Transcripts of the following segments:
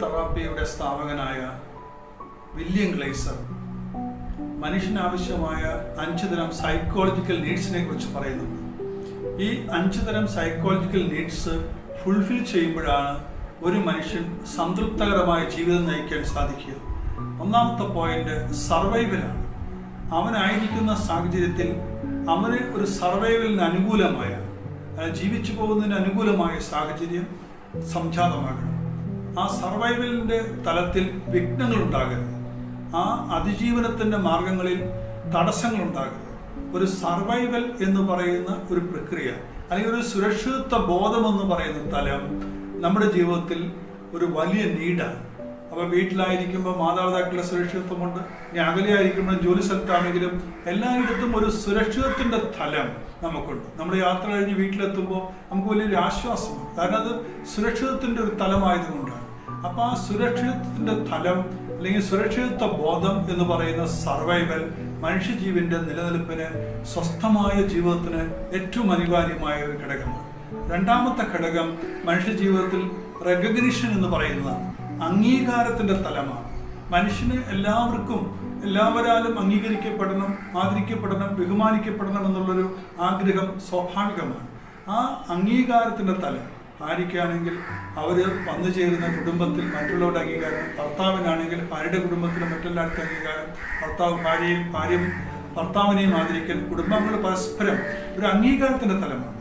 തെറാപ്പിയുടെ സ്ഥാപകനായ William glazed മനുഷ്യനാവശ്യമായ അഞ്ച് തരം സൈക്കോളജിക്കൽ നീഡ്സിനെ കുറിച്ച് പറയുന്നുണ്ട്. ഈ അഞ്ച് തരം സൈക്കോളജിക്കൽ നീഡ്സ് ഫുൾഫിൽ ചെയ്യുമ്പോഴാണ് ഒരു മനുഷ്യൻ സംതൃപ്തകരമായ ജീവിതം നയിക്കാൻ സാധിക്കുക. ഒന്നാമത്തെ പോയിന്റ് സർവൈവലാണ് അവനായിരിക്കുന്ന സാഹചര്യത്തിൽ അവന് ഒരു സർവൈവലിന് അനുകൂലമായ ജീവിച്ചു പോകുന്നതിന് അനുകൂലമായ സാഹചര്യം സംജാതമാകണം. ആ സർവൈവലിന്റെ തലത്തിൽ വിഘ്നങ്ങൾ ഉണ്ടാകരുത് ആ അതിജീവനത്തിന്റെ മാർഗങ്ങളിൽ തടസ്സങ്ങൾ ഉണ്ടാകരുത് ഒരു സർവൈവൽ എന്ന് പറയുന്ന ഒരു പ്രക്രിയ അല്ലെങ്കിൽ ഒരു സുരക്ഷിതത്വ ബോധം എന്ന് പറയുന്ന തലം നമ്മുടെ ജീവിതത്തിൽ ഒരു വലിയ നീഡാണ്. അപ്പോൾ വീട്ടിലായിരിക്കുമ്പോൾ മാതാപിതാക്കളുടെ സുരക്ഷിതത്വമുണ്ട് ഇനി അകലെയായിരിക്കുമ്പോൾ ജോലി സ്ഥലത്താണെങ്കിലും എല്ലായിടത്തും ഒരു സുരക്ഷിതത്തിന്റെ തലം. നമുക്കുണ്ട്. നമ്മൾ യാത്ര കഴിഞ്ഞ് വീട്ടിലെത്തുമ്പോൾ നമുക്ക് വലിയൊരു ആശ്വാസമാണ് കാരണം അത് സുരക്ഷിതത്തിന്റെ ഒരു തലമായതുകൊണ്ടാണ്. അപ്പോൾ ആ സുരക്ഷിതത്തിന്റെ തലം അല്ലെങ്കിൽ സുരക്ഷിതത്വ ബോധം എന്ന് പറയുന്ന സർവൈവൽ മനുഷ്യജീവിന്റെ നിലനിൽപ്പിന് സ്വസ്ഥമായ ജീവിതത്തിന് ഏറ്റവും അനിവാര്യമായ ഒരു ഘടകമാണ്. രണ്ടാമത്തെ ഘടകം മനുഷ്യജീവിതത്തിൽ റെക്കഗ്നിഷൻ എന്ന് പറയുന്നതാണ്. അംഗീകാരത്തിന്റെ തലമാണ്. മനുഷ്യന് എല്ലാവർക്കും എല്ലാവരാലും അംഗീകരിക്കപ്പെടണം ആദരിക്കപ്പെടണം ബഹുമാനിക്കപ്പെടണം എന്നുള്ളൊരു ആഗ്രഹം സ്വാഭാവികമാണ്. ആ അംഗീകാരത്തിന്റെ തല ഭാര്യയ്ക്കാണെങ്കിൽ അവർ വന്നു ചേരുന്ന കുടുംബത്തിൽ മറ്റുള്ളവരുടെ അംഗീകാരം ഭർത്താവിനാണെങ്കിൽ ഭാര്യയുടെ കുടുംബത്തിലെ മറ്റെല്ലാവർക്കും അംഗീകാരം ഭർത്താവ് ഭാര്യയും ഭാര്യയും ഭർത്താവിനെയും ആദരിക്കൽ കുടുംബങ്ങൾ പരസ്പരം ഒരു അംഗീകാരത്തിന്റെ തലമാണ്.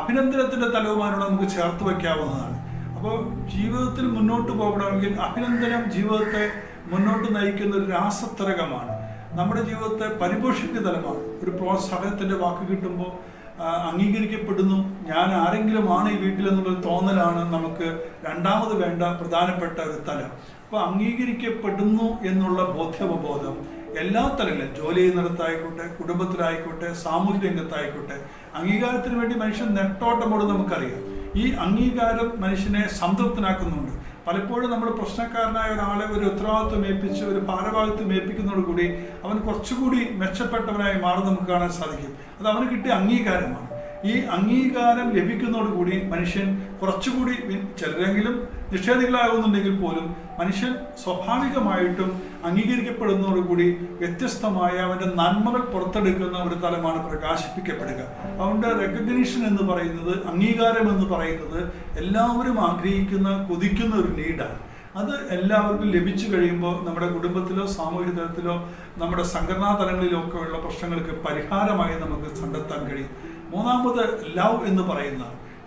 അഭിനന്ദനത്തിന്റെ തലവുമാനോട് നമുക്ക് ചേർത്ത് വയ്ക്കാവുന്നതാണ്. അപ്പോൾ ജീവിതത്തിൽ മുന്നോട്ട് പോകണമെങ്കിൽ അഭിനന്ദനം ജീവിതത്തെ മുന്നോട്ട് നയിക്കുന്ന ഒരു രാസത്തരകമാണ്. നമ്മുടെ ജീവിതത്തെ പരിപോഷിപ്പിക്കുന്ന തലമാണ് ഒരു പ്രോത്സാഹനത്തിന്റെ വാക്ക് കിട്ടുമ്പോൾ അംഗീകരിക്കപ്പെടുന്നു. ഞാൻ ആരെങ്കിലും ആണ് ഈ വീട്ടിലെന്നുള്ളൊരു തോന്നലാണ് നമുക്ക് രണ്ടാമത് വേണ്ട പ്രധാനപ്പെട്ട ഒരു തലം. അപ്പോൾ അംഗീകരിക്കപ്പെടുന്നു എന്നുള്ള ബോധ്യവബോധം എല്ലാ തലങ്ങളിലും ജോലി ചെയ്യുന്നിടത്തായിക്കോട്ടെ കുടുംബത്തിലായിക്കോട്ടെ സാമൂഹ്യ രംഗത്തായിക്കോട്ടെ അംഗീകാരത്തിന് വേണ്ടി മനുഷ്യൻ നെട്ടോട്ടമോട് നമുക്കറിയാം. ഈ അംഗീകാരം മനുഷ്യനെ സംതൃപ്തനാക്കുന്നുണ്ട്. പലപ്പോഴും നമ്മൾ പ്രശ്നക്കാരനായ ഒരാളെ ഒരു ഉത്തരവാദിത്വം ഏൽപ്പിച്ച് ഒരു ഭാരവാഹിത്വം ഏൽപ്പിക്കുന്നതോടുകൂടി അവൻ കുറച്ചുകൂടി മെച്ചപ്പെട്ടവനായി മാറി നമുക്ക് കാണാൻ സാധിക്കും. അത് അവന് കിട്ടിയ അംഗീകാരമാണ്. ഈ അംഗീകാരം ലഭിക്കുന്നതോടുകൂടി മനുഷ്യൻ കുറച്ചുകൂടി ചിലരെങ്കിലും നിഷേധികളാകുന്നുണ്ടെങ്കിൽ പോലും മനുഷ്യൻ സ്വാഭാവികമായിട്ടും അംഗീകരിക്കപ്പെടുന്നതോടുകൂടി വ്യത്യസ്തമായ അവന്റെ നന്മകൾ പുറത്തെടുക്കുന്ന ഒരു തലമാണ് പ്രകാശിപ്പിക്കപ്പെടുക. അവന്റെ റെക്കഗ്നീഷൻ എന്ന് പറയുന്നത് അംഗീകാരം എന്ന് പറയുന്നത് എല്ലാവരും ആഗ്രഹിക്കുന്ന കൊതിക്കുന്ന ഒരു നീഡാണ് അത് എല്ലാവർക്കും ലഭിച്ചു കഴിയുമ്പോൾ നമ്മുടെ കുടുംബത്തിലോ സാമൂഹിക തലത്തിലോ നമ്മുടെ സംഘടനാ തലങ്ങളിലോ ഒക്കെ ഉള്ള പ്രശ്നങ്ങൾക്ക് പരിഹാരമായി നമുക്ക് കണ്ടെത്താൻ കഴിയും. മൂന്നാമത് ലവ് എന്ന് പറയുന്ന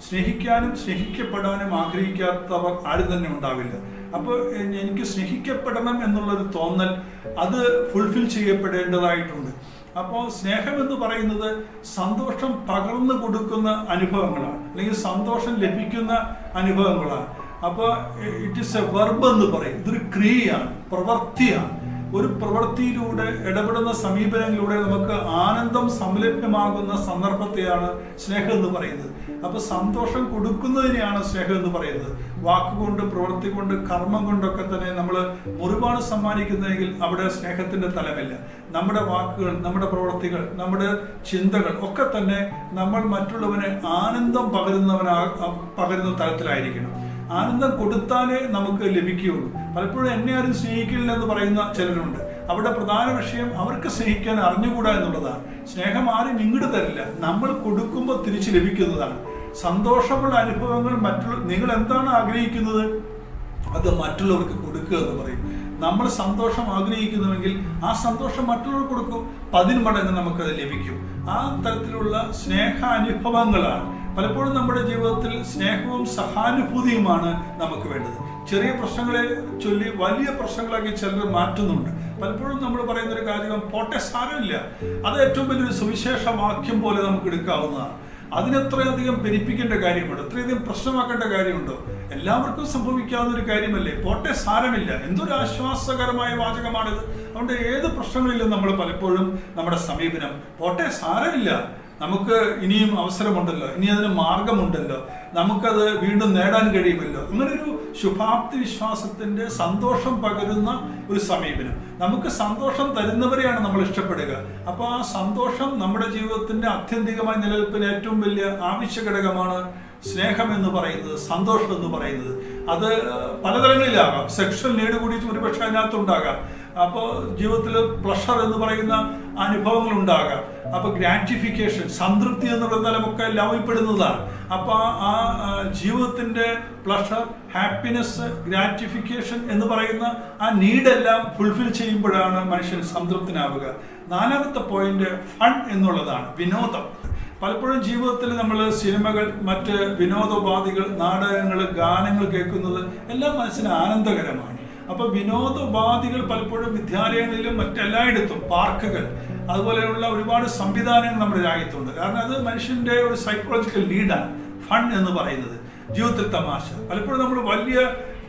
സ്നേഹിക്കാനും സ്നേഹിക്കപ്പെടാനും ആഗ്രഹിക്കാത്തവർ ആരും തന്നെ ഉണ്ടാവില്ല. അപ്പോൾ എനിക്ക് സ്നേഹിക്കപ്പെടണം എന്നുള്ളൊരു തോന്നൽ അത് ഫുൾഫിൽ ചെയ്യപ്പെടേണ്ടതായിട്ടുണ്ട്. അപ്പോൾ സ്നേഹം എന്ന് പറയുന്നത് സന്തോഷം പകർന്നു കൊടുക്കുന്ന അനുഭവങ്ങളാണ്. അല്ലെങ്കിൽ സന്തോഷം ലഭിക്കുന്ന അനുഭവങ്ങളാണ്. അപ്പോൾ ഇറ്റ് ഇസ് എ വെർബ് എന്ന് പറയും. ഇതൊരു ക്രിയയാണ് പ്രവൃത്തിയാണ് ഒരു പ്രവൃത്തിയിലൂടെ ഇടപെടുന്ന സമീപനങ്ങളിലൂടെ നമുക്ക് ആനന്ദം സംലഭ്യമാകുന്ന സന്ദർഭത്തെയാണ് സ്നേഹം എന്ന് പറയുന്നത്. അപ്പൊ സന്തോഷം കൊടുക്കുന്നതിനെയാണ് സ്നേഹം എന്ന് പറയുന്നത്. വാക്കുകൊണ്ട് പ്രവൃത്തി കൊണ്ട് കർമ്മം കൊണ്ടൊക്കെ തന്നെ നമ്മൾ ഒരുപാട് സമ്മാനിക്കുന്നതെങ്കിൽ അവിടെ സ്നേഹത്തിന്റെ തലമില്ല. നമ്മുടെ വാക്കുകൾ നമ്മുടെ പ്രവൃത്തികൾ നമ്മുടെ ചിന്തകൾ ഒക്കെ തന്നെ നമ്മൾ മറ്റുള്ളവനെ ആനന്ദം പകരുന്നവനാ പകരുന്ന തലത്തിലായിരിക്കണം. ആനന്ദം കൊടുത്താലേ നമുക്ക് ലഭിക്കുകയുള്ളൂ. പലപ്പോഴും എന്നെ ആരും സ്നേഹിക്കില്ല എന്ന് പറയുന്ന ചിലരുണ്ട്. അവിടെ പ്രധാന വിഷയം അവർക്ക് സ്നേഹിക്കാൻ അറിഞ്ഞുകൂടാ എന്നുള്ളതാണ്. സ്നേഹം ആരും ഇങ്ങോട്ട് തരില്ല. നമ്മൾ കൊടുക്കുമ്പോൾ തിരിച്ച് ലഭിക്കുന്നതാണ്. സന്തോഷമുള്ള അനുഭവങ്ങൾ മറ്റുള്ള നിങ്ങൾ എന്താണ് ആഗ്രഹിക്കുന്നത്? അത് മറ്റുള്ളവർക്ക് കൊടുക്കുക എന്ന് പറയും. നമ്മൾ സന്തോഷം ആഗ്രഹിക്കുന്നുവെങ്കിൽ ആ സന്തോഷം മറ്റുള്ളവർക്ക് കൊടുക്കും. പതിന് മടങ്ങ് നമുക്കത് ലഭിക്കും. ആ തരത്തിലുള്ള സ്നേഹാനുഭവങ്ങളാണ്. പലപ്പോഴും നമ്മുടെ ജീവിതത്തിൽ സ്നേഹവും സഹാനുഭൂതിയുമാണ് നമുക്ക് വേണ്ടത്. ചെറിയ പ്രശ്നങ്ങളെ ചൊല്ലി വലിയ പ്രശ്നങ്ങളാക്കി ചിലർ മാറ്റുന്നുണ്ട്. പലപ്പോഴും നമ്മൾ പറയുന്ന ഒരു കാര്യം പോട്ടെ സാരമില്ല. അത് ഏറ്റവും വലിയൊരു സുവിശേഷ വാക്യം പോലെ നമുക്ക് എടുക്കാവുന്നതാണ്. അതിനെത്രയധികം പെരിപ്പിക്കേണ്ട കാര്യമുണ്ട്? എത്രയധികം പ്രശ്നമാക്കേണ്ട കാര്യമുണ്ടോ? എല്ലാവർക്കും സംഭവിക്കാവുന്ന ഒരു കാര്യമല്ലേ? പോട്ടെ സാരമില്ല. എന്തൊരു ആശ്വാസകരമായ വാചകമാണിത്. അതുകൊണ്ട് ഏത് പ്രശ്നങ്ങളിലും നമ്മൾ പലപ്പോഴും നമ്മുടെ സമീപനം പോട്ടെ സാരമില്ല. നമുക്ക് ഇനിയും അവസരമുണ്ടല്ലോ. ഇനി അതിന് മാർഗമുണ്ടല്ലോ. നമുക്കത് വീണ്ടും നേടാൻ കഴിയുമല്ലോ. അങ്ങനെ ഒരു ശുഭാപ്തി വിശ്വാസത്തിന്റെ സന്തോഷം പകരുന്ന ഒരു സമീപനം. നമുക്ക് സന്തോഷം തരുന്നവരെയാണ് നമ്മൾ ഇഷ്ടപ്പെടുക. അപ്പോൾ ആ സന്തോഷം നമ്മുടെ ജീവിതത്തിന്റെ ആത്യന്തികമായ നിലനിൽപ്പിന് ഏറ്റവും വലിയ ആവശ്യ ഘടകമാണ് സ്നേഹം എന്ന് പറയുന്നത് സന്തോഷം എന്ന് പറയുന്നത്. അത് പലതരങ്ങളിലാകാം. സെക്ഷൽ നീഡ് കൂടി ഒരുപക്ഷെ അതിനകത്തുണ്ടാകാം. അപ്പോൾ ജീവിതത്തിൽ പ്ലഷർ എന്ന് പറയുന്ന അനുഭവങ്ങൾ ഉണ്ടാകാം അപ്പോൾ ഗ്രാറ്റിഫിക്കേഷൻ സംതൃപ്തി എന്നുള്ള തലമൊക്കെ ലവൽപ്പെടുന്നതാണ് അപ്പോൾ ആ ജീവിതത്തിന്റെ പ്ലഷർ ഹാപ്പിനെസ് ഗ്രാറ്റിഫിക്കേഷൻ എന്ന് പറയുന്ന ആ നീഡെല്ലാം ഫുൾഫിൽ ചെയ്യുമ്പോഴാണ് മനുഷ്യൻ സംതൃപ്തനാവുക. നാലാമത്തെ പോയിന്റ് ഫൺ എന്നുള്ളതാണ് വിനോദം. പലപ്പോഴും ജീവിതത്തിൽ നമ്മൾ സിനിമകൾ മറ്റ് വിനോദോപാധികൾ നാടകങ്ങൾ ഗാനങ്ങൾ കേൾക്കുന്നത് എല്ലാം മനസ്സിന് ആനന്ദകരമാണ്. അപ്പോൾ വിനോദോപാധികൾ പലപ്പോഴും വിദ്യാലയങ്ങളിലും മറ്റെല്ലായിടത്തും പാർക്കുകൾ അതുപോലെയുള്ള ഒരുപാട് സംവിധാനങ്ങൾ നമ്മുടെ രാജ്യത്തുണ്ട്. കാരണം അത് മനുഷ്യന്റെ ഒരു സൈക്കോളജിക്കൽ നീഡാണ് ഫൺ എന്ന് പറയുന്നത്. ജീവിതത്തിൽ തമാശ. പലപ്പോഴും നമ്മൾ വലിയ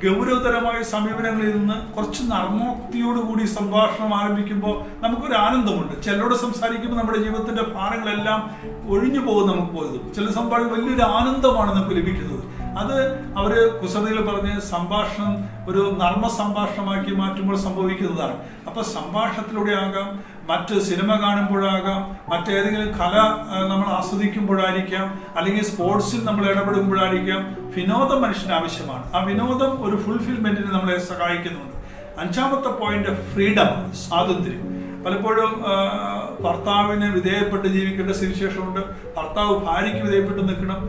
ഗൗരവതരമായ സമീപനങ്ങളിൽ നിന്ന് കുറച്ച് നർമ്മോക്തിയോടുകൂടി സംഭാഷണം ആരംഭിക്കുമ്പോൾ നമുക്കൊരു ആനന്ദമുണ്ട്. ചിലരോട് സംസാരിക്കുമ്പോൾ നമ്മുടെ ജീവിതത്തിന്റെ ഭാരങ്ങളെല്ലാം ഒഴിഞ്ഞു പോകും നമുക്ക് പോയതും. ചില സംഭാഷണം വലിയൊരു ആനന്ദമാണ് നമുക്ക് ലഭിക്കുന്നത്. അത് അവർ കുസൃതിയിൽ പറഞ്ഞ് സംഭാഷണം ഒരു നർമ്മ സംഭാഷണമാക്കി മാറ്റുമ്പോൾ സംഭവിക്കുന്നതാണ്. അപ്പൊ സംഭാഷണത്തിലൂടെ ആകാം മറ്റ് സിനിമ കാണുമ്പോഴാകാം മറ്റേതെങ്കിലും കല നമ്മൾ ആസ്വദിക്കുമ്പോഴായിരിക്കാം അല്ലെങ്കിൽ സ്പോർട്സിൽ നമ്മൾ ഇടപെടുമ്പോഴായിരിക്കാം വിനോദം മനുഷ്യന് ആവശ്യമാണ്. ആ വിനോദം ഒരു ഫുൾഫിൽമെന്റിന് നമ്മളെ സഹായിക്കുന്നുണ്ട്. അഞ്ചാമത്തെ പോയിന്റ് ഫ്രീഡം സ്വാതന്ത്ര്യം. പലപ്പോഴും ഭർത്താവിന് വിധേയപ്പെട്ട് ജീവിക്കേണ്ട സ്ഥിതിവിശേഷമുണ്ട് ഭർത്താവ് ഭാര്യയ്ക്ക് വിധേയപ്പെട്ട് നിൽക്കണം.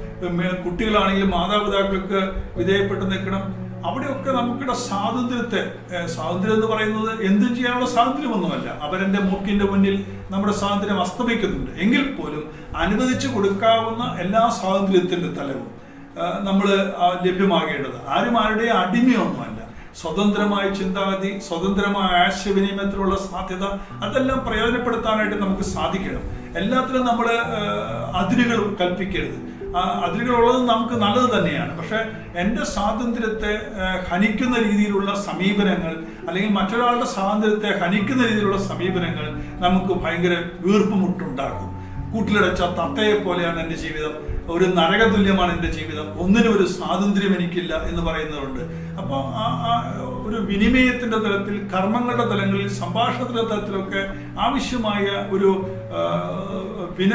കുട്ടികളാണെങ്കിലും മാതാപിതാക്കൾക്ക് വിധേയപ്പെട്ട് നിൽക്കണം. അവിടെയൊക്കെ നമുക്കിടെ സ്വാതന്ത്ര്യത്തെ സ്വാതന്ത്ര്യം എന്ന് പറയുന്നത് എന്തും ചെയ്യാനുള്ള സ്വാതന്ത്ര്യമൊന്നുമല്ല. അവരെ മൂക്കിന്റെ മുന്നിൽ നമ്മുടെ സ്വാതന്ത്ര്യം അസ്തമിക്കുന്നുണ്ട്. എങ്കിൽ പോലും അനുവദിച്ചു കൊടുക്കാവുന്ന എല്ലാ സ്വാതന്ത്ര്യത്തിന്റെ തലവും നമ്മൾ ലഭ്യമാകേണ്ടത്. ആരും ആരുടെ അടിമയൊന്നുമല്ല. സ്വതന്ത്രമായ ചിന്താഗതി സ്വതന്ത്രമായ ആശയവിനിമയത്തിലുള്ള സാധ്യത അതെല്ലാം പ്രയോജനപ്പെടുത്താനായിട്ട് നമുക്ക് സാധിക്കണം. എല്ലാത്തിലും നമ്മൾ അതിരുകൾ കൽപ്പിക്കരുത്. അതിരുകളുള്ളത് നമുക്ക് നല്ലത് തന്നെയാണ്. പക്ഷെ എന്റെ സ്വാതന്ത്ര്യത്തെ ഹനിക്കുന്ന രീതിയിലുള്ള സമീപനങ്ങൾ അല്ലെങ്കിൽ മറ്റൊരാളുടെ സ്വാതന്ത്ര്യത്തെ ഹനിക്കുന്ന രീതിയിലുള്ള സമീപനങ്ങൾ നമുക്ക് ഭയങ്കര വീർപ്പുമുട്ടുണ്ടാക്കും. കൂട്ടിലടച്ച തത്തയെ പോലെയാണ് എന്റെ ജീവിതം. ഒരു നരകതുല്യമാണ് എന്റെ ജീവിതം. ഒന്നിനും ഒരു സ്വാതന്ത്ര്യം എനിക്കില്ല എന്ന് പറയുന്നവരുണ്ട്. അപ്പോൾ ആ ഒരു വിനിമയത്തിന്റെ തലത്തിൽ കർമ്മങ്ങളുടെ തലങ്ങളിൽ സംഭാഷണത്തിന്റെ തലത്തിലൊക്കെ ആവശ്യമായ ഒരു വിന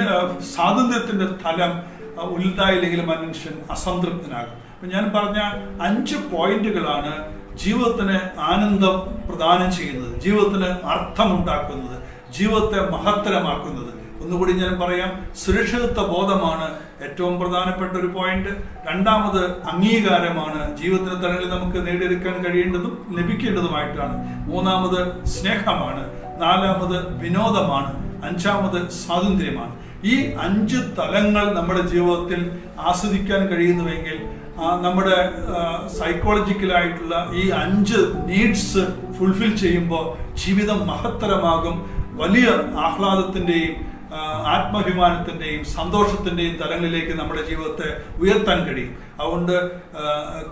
സ്വാതന്ത്ര്യത്തിന്റെ തലം ഉൽതായില്ലെങ്കിൽ മനുഷ്യൻ അസംതൃപ്തനാകും. അപ്പം ഞാൻ പറഞ്ഞ അഞ്ച് പോയിന്റുകളാണ് ജീവിതത്തിന് ആനന്ദം പ്രദാനം ചെയ്യുന്നത് ജീവിതത്തിന് അർത്ഥമുണ്ടാക്കുന്നത് ജീവിതത്തെ മഹത്തരമാക്കുന്നത്. ഒന്നുകൂടി ഞാൻ പറയാം. സുരക്ഷിതത്വ ബോധമാണ് ഏറ്റവും പ്രധാനപ്പെട്ട ഒരു പോയിന്റ് രണ്ടാമത് അംഗീകാരമാണ്. ജീവിതത്തിന് തലങ്ങളിൽ നമുക്ക് നേടിയെടുക്കാൻ കഴിയേണ്ടതും ലഭിക്കേണ്ടതുമായിട്ടാണ്. മൂന്നാമത് സ്നേഹമാണ്. നാലാമത് വിനോദമാണ്. അഞ്ചാമത് സ്വാതന്ത്ര്യമാണ്. ഈ അഞ്ച് തലങ്ങൾ നമ്മുടെ ജീവിതത്തിൽ ആസ്വദിക്കാൻ കഴിയുന്നുവെങ്കിൽ നമ്മുടെ സൈക്കോളജിക്കലായിട്ടുള്ള ഈ അഞ്ച് നീഡ്സ് ഫുൾഫിൽ ചെയ്യുമ്പോൾ ജീവിതം മഹത്തരമാകും. വലിയ ആഹ്ലാദത്തിന്റെയും ആ, സന്തോഷത്തിന്റെയും തലങ്ങളിലേക്ക് നമ്മുടെ ജീവിതത്തെ ഉയർത്താൻ കഴിയും. അതുകൊണ്ട്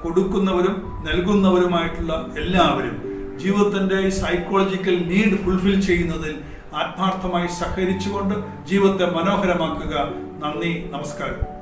കൊടുക്കുന്നവരും നൽകുന്നവരുമായിട്ടുള്ള എല്ലാവരും ജീവിതത്തിന്റെ സൈക്കോളജിക്കൽ നീഡ് ഫുൾഫിൽ ചെയ്യുന്നതിൽ ആത്മാർത്ഥമായി സഹകരിച്ചുകൊണ്ട് ജീവിതത്തെ മനോഹരമാക്കുക. നന്ദി നമസ്കാരം.